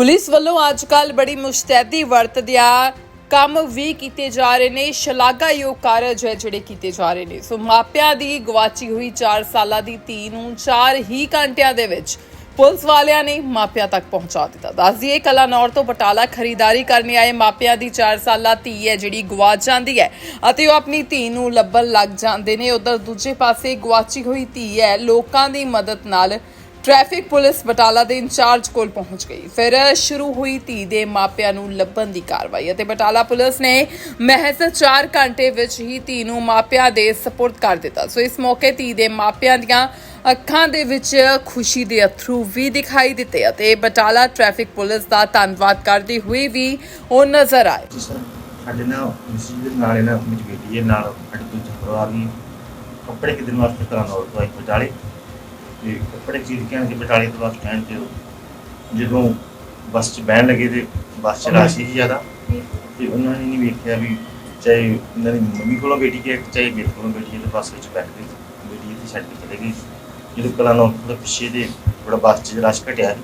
Police ਵੱਲੋਂ ਅੱਜਕੱਲ ਬੜੀ ਮੁਸ਼ਤੈਦੀ ਵਰਤਦਿਆਂ ਕੰਮ ਵੀ ਕੀਤੇ ਜਾ ਰਹੇ ਨੇ। ਸ਼ਲਾਘਾਯੋਗ ਕਾਰਜ ਹੈ ਜਿਹੜੇ ਕੀਤੇ ਜਾ ਰਹੇ ਨੇ। ਸੋ ਮਾਪਿਆਂ ਦੀ ਗਵਾਚੀ ਹੋਈ 4 ਸਾਲਾਂ ਦੀ ਧੀ ਨੂੰ 4 ਹੀ ਘੰਟਿਆਂ ਦੇ ਵਿੱਚ ਪੁਲਿਸ ਵਾਲਿਆਂ ਨੇ ਮਾਪਿਆਂ ਤੱਕ ਪਹੁੰਚਾ ਦਿੱਤਾ। ਦੱਸ ਦਈਏ ਕਲਾਨੌਰ ਤੋਂ ਬਟਾਲਾ ਖਰੀਦਦਾਰੀ ਕਰਨ ਆਏ ਮਾਪਿਆਂ ਦੀ 4 ਸਾਲਾ ਧੀ ਹੈ, ਜਿਹੜੀ ਗਵਾਚ ਜਾਂਦੀ ਹੈ ਅਤੇ ਉਹ ਆਪਣੀ ਧੀ ਨੂੰ ਲੱਭਣ ਲੱਗ ਜਾਂਦੇ ਨੇ। ਉਧਰ ਦੂਜੇ ਪਾਸੇ ਗਵਾਚੀ ਹੋਈ ਧੀ ਹੈ, ਲੋਕਾਂ ਦੀ ਮਦਦ ਨਾਲ ਟ੍ਰੈਫਿਕ ਪੁਲਿਸ ਬਟਾਲਾ ਦੇ ਇੰਚਾਰਜ ਕੋਲ ਪਹੁੰਚ ਗਈ। ਫਿਰ ਸ਼ੁਰੂ ਹੋਈ ਧੀ ਦੇ ਮਾਪਿਆਂ ਨੂੰ ਲੱਭਣ ਦੀ ਕਾਰਵਾਈ ਅਤੇ ਬਟਾਲਾ ਪੁਲਿਸ ਨੇ ਮਹਿਜ਼ 4 ਘੰਟੇ ਵਿੱਚ ਹੀ ਧੀ ਨੂੰ ਮਾਪਿਆਂ ਦੇ ਸਪੁਰਦ ਕਰ ਦਿੱਤਾ। ਸੋ ਇਸ ਮੌਕੇ ਧੀ ਦੇ ਮਾਪਿਆਂ ਦੀਆਂ ਅੱਖਾਂ ਦੇ ਵਿੱਚ ਖੁਸ਼ੀ ਦੇ ਅਥਰੂ ਵੀ ਦਿਖਾਈ ਦਿੱਤੇ ਅਤੇ ਬਟਾਲਾ ਟ੍ਰੈਫਿਕ ਪੁਲਿਸ ਦਾ ਧੰਨਵਾਦ ਕਰਦੇ ਹੋਏ ਵੀ ਉਹ ਨਜ਼ਰ ਆਏ। ਸਾਡੇ ਨਾਲ ਮਸੀਹ ਨਾਲ ਇਹਨਾਂ ਮੇਰੀ ਬੇਟੀ ਹੈ, ਨਾਲ ਸਾਡੇ ਦੂਜੇ ਪਰਿਵਾਰ ਕੱਪੜੇ ਖਰੀਦਣ ਵਾਸਤੇ ਕਰਾਂ ਨੌਰ ਤੋਂ ਬਟਾਲੇ। ਤੇ ਕੱਪੜੇ ਖਰੀਦ ਕੇ ਆਣ ਬਟਾਲੇ ਤੋਂ ਬੱਸ ਸਟੈਂਡ ਤੇ। ਜਦੋਂ ਬੱਸ 'ਚ ਬਹਿਣ ਲੱਗੇ ਤੇ ਬੱਸ 'ਚ ਰਸ਼ ਸੀ ਜ਼ਿਆਦਾ, ਤੇ ਉਹਨਾਂ ਨੇ ਨਹੀਂ ਵੇਖਿਆ ਵੀ ਚਾਹੇ ਉਹਨਾਂ ਦੀ ਮੰਮੀ ਕੋਲੋਂ ਬੇਟੀ ਕੇ, ਚਾਹੇ ਮੇਰੇ ਕੋਲੋਂ ਬੇਟੀ ਹੈ ਤੇ ਬੱਸ ਵਿੱਚ ਬੈਠ ਗਈ ਬੇਟੀ ਇੱਥੇ ਛੱਡ ਕੇ ਚਲੇ ਗਈ ਜਦੋਂ ਕਲਾਂ ਨੌਰ ਤੋਂ ਪਿੱਛੇ ਦੇ ਥੋੜਾ ਬੱਸ 'ਚ ਰਸ਼ ਘਟਿਆ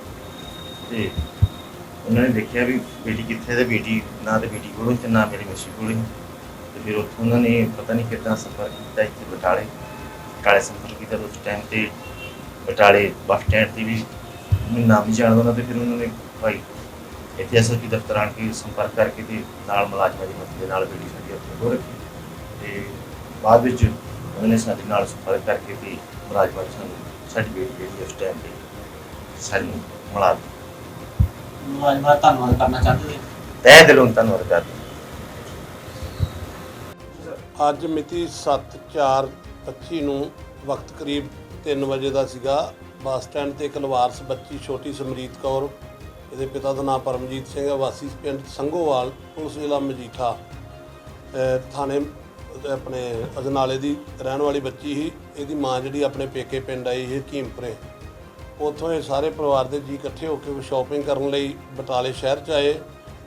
ਤੇ ਉਹਨਾਂ ਨੇ ਦੇਖਿਆ ਵੀ ਬੇਟੀ ਕਿੱਥੇ ਹੈ ਤੇ ਬੇਟੀ, ਨਾ ਤੇ ਬੇਟੀ ਕੋਲੋਂ ਤੇ ਨਾ ਮੇਰੀ ਮੱਛੀ ਕੋਲੋਂ ਹੀ। ਤੇ ਫਿਰ ਉੱਥੋਂ ਉਹਨਾਂ ਨੇ ਪਤਾ ਨਹੀਂ ਕਿੱਦਾਂ ਸੰਪਰਕ ਕੀਤਾ ਇੱਥੇ ਬਟਾਲੇ। ਬਟਾਲੇ ਸੰਪਰਕ ਕੀਤਾ ਉਸ ਟਾਈਮ ਤੇ ਬਟਾਲੇ ਬੱਸ ਸਟੈਂਡ ਤੇ ਵੀ ਮੈਨੂੰ ਨਾਮ ਨਹੀਂ ਜਾਣਦਾ ਉਹਨਾਂ ਤੇ ਫਿਰ ਉਹਨਾਂ ਨੇ ਭਾਈ ਇੱਥੇ ਐਸਐਸਪੀ ਦਫ਼ਤਰ ਆਣ ਕੇ ਸੰਪਰਕ ਕਰਕੇ ਤੇ ਨਾਲ ਮੁਲਾਜ਼ਮਾਂ ਦੀ ਮਦਦ ਦੇ ਨਾਲ ਬੇਟੀ ਸਾਡੀ ਉੱਥੇ ਹੋ ਰੱਖੀ। ਤੇ ਬਾਅਦ ਵਿੱਚ ਉਹਨਾਂ ਨੇ ਸਾਡੇ ਨਾਲ ਸੰਪਰਕ ਕਰਕੇ ਤੇ ਮੁਲਾਜ਼ਮਾਂ ਨੇ ਸਾਨੂੰ ਸਾਡੀ ਬੇਟੀ ਜਿਹੜੀ ਉਸ ਟਾਈਮ ਤੇ। ਸਾਨੂੰ ਮਿਲਾ ਦਿੱਤੀ ਮੁਲਾਜ਼ਮਾਂ ਦਾ ਧੰਨਵਾਦ ਕਰਨਾ ਚਾਹੁੰਦੇ ਸੀ ਤਹਿ ਦਿਲੋਂ ਧੰਨਵਾਦ ਕਰਦੇ ਅੱਜ ਮਿਤੀ 7/4/25 ਨੂੰ ਵਕਤ ਕਰੀਬ 3 ਵਜੇ ਦਾ ਸੀਗਾ, ਬੱਸ ਸਟੈਂਡ ਤੇ ਇੱਕ ਲਵਾਰਸ ਬੱਚੀ ਛੋਟੀ ਸਮਰੀਤ ਕੌਰ, ਇਹਦੇ ਪਿਤਾ ਦਾ ਨਾਮ ਪਰਮਜੀਤ ਸਿੰਘ ਹੈ, ਵਾਸੀ ਪਿੰਡ ਸੰਘੋਵਾਲ ਪੁਲਿਸ ਜ਼ਿਲ੍ਹਾ ਮਜੀਠਾ। ਥਾਣੇ ਆਪਣੇ ਅਜਨਾਲੇ ਦੀ ਰਹਿਣ ਵਾਲੀ ਬੱਚੀ ਸੀ, ਇਹਦੀ ਮਾਂ ਜਿਹੜੀ ਆਪਣੇ ਪੇਕੇ ਪਿੰਡ ਆਈ ਸੀ ਹਕੀਮਪੁਰੇ। ਉੱਥੋਂ ਇਹ ਸਾਰੇ ਪਰਿਵਾਰ ਦੇ ਜੀ ਇਕੱਠੇ ਹੋ ਕੇ ਸ਼ਾਪਿੰਗ ਕਰਨ ਲਈ ਬਟਾਲੇ ਸ਼ਹਿਰ ਚ ਆਏ।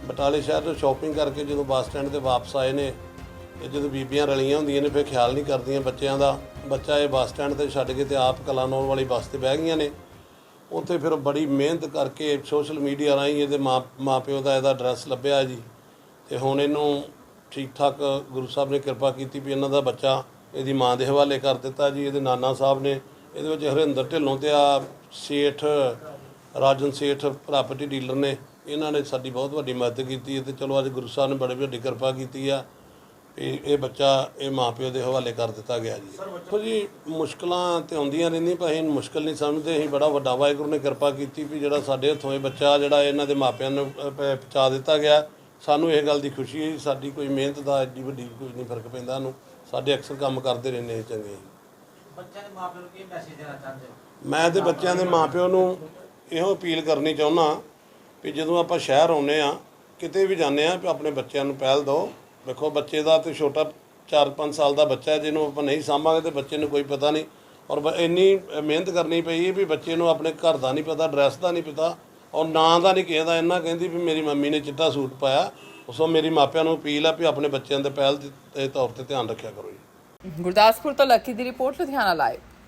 ਬਟਾਲੇ ਸ਼ਹਿਰ ਤੋਂ ਸ਼ਾਪਿੰਗ ਕਰਕੇ ਜਦੋਂ ਬੱਸ ਸਟੈਂਡ ਤੇ ਵਾਪਸ ਆਏ ਨੇ ਇਹ ਜਦੋਂ ਬੀਬੀਆਂ ਰਲੀਆਂ ਹੁੰਦੀਆਂ ਨੇ, ਫਿਰ ਖਿਆਲ ਨਹੀਂ ਕਰਦੀਆਂ ਬੱਚਿਆਂ ਦਾ। ਬੱਚਾ ਇਹ ਬੱਸ ਸਟੈਂਡ ਤੇ ਛੱਡ ਕੇ ਤੇ ਆਪ ਕਲਾਨੌਰ ਵਾਲੀ ਬੱਸ ਤੇ ਬਹਿ ਗਈਆਂ ਨੇ। ਉੱਥੇ ਫਿਰ ਬੜੀ ਮਿਹਨਤ ਕਰਕੇ ਸੋਸ਼ਲ ਮੀਡੀਆ ਰਾਹੀਂ ਇਹਦੇ ਮਾਂ ਮਾਪਿਓ ਦਾ ਇਹਦਾ ਐਡਰੈਸ ਲੱਭਿਆ ਜੀ। ਤੇ ਹੁਣ ਇਹਨੂੰ ਠੀਕ ਠਾਕ ਗੁਰੂ ਸਾਹਿਬ ਨੇ ਕਿਰਪਾ ਕੀਤੀ ਵੀ ਇਹਨਾਂ ਦਾ ਬੱਚਾ ਇਹਦੀ ਮਾਂ ਦੇ ਹਵਾਲੇ ਕਰ ਦਿੱਤਾ ਜੀ। ਇਹਦੇ ਨਾਨਾ ਸਾਹਿਬ ਨੇ, ਇਹਦੇ ਵਿੱਚ ਹਰਿੰਦਰ ਢਿੱਲੋਂ ਤੇ ਆ ਸੇਠ, ਰਾਜਨ ਸੇਠ ਪ੍ਰਾਪਰਟੀ ਡੀਲਰ ਨੇ। ਇਹਨਾਂ ਨੇ ਸਾਡੀ ਬਹੁਤ ਵੱਡੀ ਮਦਦ ਕੀਤੀ ਹੈ ਤੇ ਚਲੋ ਅੱਜ ਗੁਰੂ ਸਾਹਿਬ ਨੇ ਬੜੀ ਵੱਡੀ ਕਿਰਪਾ ਕੀਤੀ ਆ। ਵੀ ਇਹ ਬੱਚਾ ਇਹ ਮਾਪਿਓ ਦੇ ਹਵਾਲੇ ਕਰ ਦਿੱਤਾ ਗਿਆ ਜੀ। ਦੇਖੋ ਜੀ ਮੁਸ਼ਕਲਾਂ ਤੇ ਆਉਂਦੀਆਂ ਰਹਿੰਦੀਆਂ ਪਰ ਅਸੀਂ ਮੁਸ਼ਕਲ ਨਹੀਂ ਸਮਝਦੇ ਅਸੀਂ ਬੜਾ ਵੱਡਾ ਵਾਹਿਗੁਰੂ ਨੇ ਕਿਰਪਾ ਕੀਤੀ ਵੀ ਜਿਹੜਾ ਸਾਡੇ ਹੱਥੋਂ ਇਹ ਬੱਚਾ ਜਿਹੜਾ ਇਹਨਾਂ ਦੇ ਮਾਪਿਆਂ ਨੂੰ ਅਹ, ਪ- ਪਹੁੰਚਾ ਦਿੱਤਾ ਗਿਆ। ਸਾਨੂੰ ਇਹ ਗੱਲ ਦੀ ਖੁਸ਼ੀ ਹੈ ਜੀ, ਸਾਡੀ ਕੋਈ ਮਿਹਨਤ ਦਾ ਐਡੀ ਵੱਡੀ ਕੋਈ ਨਹੀਂ ਫ਼ਰਕ ਪੈਂਦਾ ਇਹਨੂੰ। ਸਾਡੇ ਅਕਸਰ ਕੰਮ ਕਰਦੇ ਰਹਿੰਦੇ ਇਹ ਚੰਗੇ ਬੱਚਿਆਂ ਦੇ ਮਾਪਿਆਂ ਨੂੰ ਕੀ ਮੈਸੇਜ ਦੇਣਾ ਚਾਹੁੰਦੇ ਹੋ? ਮੈਂ ਤੇ ਬੱਚਿਆਂ ਦੇ ਮਾਪਿਆਂ ਨੂੰ ਇਹੋ ਅਪੀਲ ਕਰਨੀ ਚਾਹੁੰਦਾ ਵੀ ਜਦੋਂ ਆਪਾਂ ਸ਼ਹਿਰ ਆਉਂਦੇ ਆ ਕਿਤੇ ਵੀ ਜਾਂਦੇ ਆ ਵੀ ਆਪਣੇ ਬੱਚਿਆਂ ਨੂੰ ਪਹਿਲ ਦਿਓ। ਵੇਖੋ ਬੱਚੇ ਦਾ ਤੇ ਛੋਟਾ 4-5 ਸਾਲ ਦਾ ਬੱਚਾ ਹੈ, ਜਿਹਨੂੰ ਆਪਾਂ ਨਹੀਂ ਸਾਂਭਾਂਗੇ ਤੇ ਬੱਚੇ ਨੂੰ ਕੋਈ ਪਤਾ ਨਹੀਂ। ਔਰ ਬ- ਇੰਨੀ ਮਿਹਨਤ ਕਰਨੀ ਪਈ ਵੀ ਬੱਚੇ ਨੂੰ ਆਪਣੇ ਘਰ ਦਾ ਨਹੀਂ ਪਤਾ, ਡਰੈਸ ਦਾ ਨਹੀਂ ਪਤਾ, ਔਰ ਨਾਂ ਦਾ ਨਹੀਂ ਕਿਸੇ ਦਾ। ਇੰਨਾ ਕਹਿੰਦੀ ਵੀ ਮੇਰੀ ਮੰਮੀ ਨੇ ਚਿੱਟਾ ਸੂਟ ਪਾਇਆ, ਉਸੋਂ ਮੇਰੀ ਮਾਪਿਆਂ ਨੂੰ ਅਪੀਲ ਆ ਵੀ ਆਪਣੇ ਬੱਚਿਆਂ ਦੇ ਪਹਿਲ ਦੇ ਤੌਰ ਤੇ ਧਿਆਨ ਰੱਖਿਆ ਕਰੋ ਜੀ। ਗੁਰਦਾਸਪੁਰ ਤੋਂ ਲੱਕੀ ਦੀ ਰਿਪੋਰਟ, ਲੁਧਿਆਣਾ ਲਾਈਵ